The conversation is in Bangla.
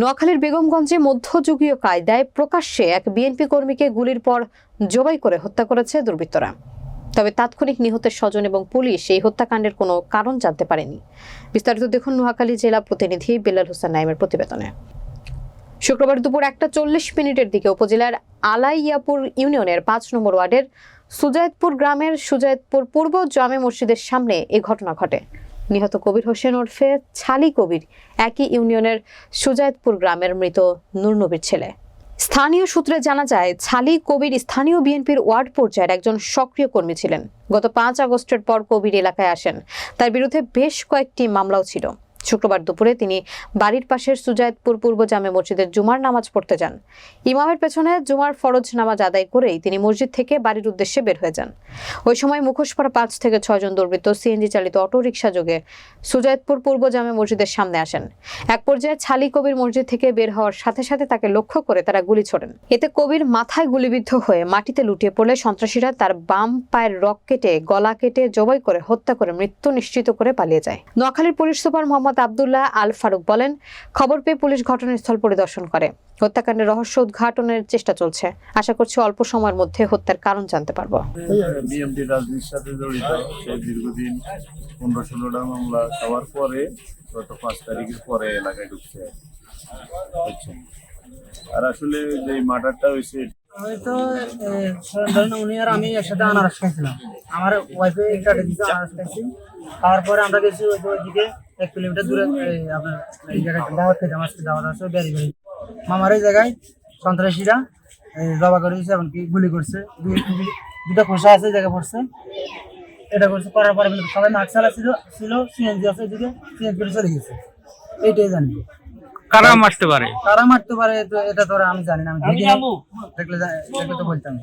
নোয়াখালীর বেগমগঞ্জে মধ্যযুগীয় কায়দায় প্রকাশ্যে এক বিএনপি কর্মীকে গুলির পর জবাই করে হত্যা করেছে দুর্বৃত্তরা। তবে তাৎক্ষণিক নিহতের স্বজন এবং পুলিশ এই হত্যাকাণ্ডের কোনো কারণ জানতে পারেনি। বিস্তারিত দেখুন নোয়াখালী জেলা প্রতিনিধি বেলাল হোসেন নাইমের প্রতিবেদনে। শুক্রবার দুপুর একটা চল্লিশ মিনিটের দিকে উপজেলার আলাইয়াপুর ইউনিয়নের পাঁচ নম্বর ওয়ার্ডের সুজায়তপুর গ্রামের সুজায়তপুর পূর্ব জামে মসজিদের সামনে এই ঘটনা ঘটে। নিহত কবির হোসেন ওরফে ছালি কবির একই ইউনিয়নের সুজায়তপুর গ্রামের মৃত নূর নবীর ছেলে। স্থানীয় সূত্রে জানা যায়, ছালি কবির স্থানীয় বিএনপির ওয়ার্ড পর্যায়ের একজন সক্রিয় কর্মী ছিলেন। গত পাঁচ আগস্টের পর কবির এলাকায় আসেন। তার বিরুদ্ধে বেশ কয়েকটি মামলাও ছিল। শুক্রবার দুপুরে তিনি বাড়ির পাশের সুজায়তপুর পূর্ব জামে মসজিদের জুমার নামাজ পড়তে যান। ইমামের পেছনে জুমার ফরজ নামাজ আদায় করেই তিনি মসজিদ থেকে বাড়ির উদ্দেশ্যে বের হয়ে যান। ওই সময় মুখোশপরা পাঁচ থেকে ছয়জন দুর্বৃত্ত সিএনজি চালিত অটো রিক্সা যোগে সুজায়তপুর পূর্ব জামে মসজিদের সামনে আসেন। এক পর্যায়ে ছালি কবির মসজিদ থেকে বের হওয়ার সাথে সাথে তাকে লক্ষ্য করে তারা গুলি ছোড়েন। এতে কবির মাথায় গুলিবিদ্ধ হয়ে মাটিতে লুটিয়ে পড়লে সন্ত্রাসীরা তার বাম পায়ের রক কেটে গলা কেটে জবাই করে হত্যা করে মৃত্যু নিশ্চিত করে পালিয়ে যায়। নোয়াখালীর পুলিশ সুপার মোহাম্মদ আবদুল্লাহ আল ফারুক বলেন খবর পেয়ে পুলিশ ঘটনাস্থল পরিদর্শন করে। হত্যাকাণ্ডের রহস্য উদ্ঘাটনের চেষ্টা চলছে। আশা করছি অল্প সময়ের মধ্যে হত্যার কারণ জানতে পারব। বিএমডি রাজনীতির সাথে জড়িত সে দীর্ঘদিন পনেরো ষোলোটা মামলা হওয়ার পরে গত পাঁচ তারিখের পরে এলাকায় ঢুকছে। আর আসলে যে মার্ডারটা হয়েছে আমি তো এ, ধরেন উনি আর আমি একসাথে আনারস খাইছিলাম। আমার ওয়াইফে একটা দিচ্ছে আনারস খাইছি তারপরে আমরা গেছি ওই ওইদিকে এক কিলোমিটার দূরে আপনার এই জায়গায় দাওয়াত খেতে আমার দাওয়াত আছে বেরি বেরি মামার এই জায়গায় সন্ত্রাসীরা জবা করে দিয়েছে এমনকি গুলি করছে। দুটা খোসা আছে এই জায়গায় পড়ছে। এটা করছে করার পরে সবাই মাস্ক চালা ছিল ছিল সিএনজি আছে এদিকে সিএনজি করে চলে গেছে। এইটাই জানি। কারা মারতে পারে? কারা মারতে পারে এটা তো আমি জানি না আমি দেখলে দেখলে তো বলতাম।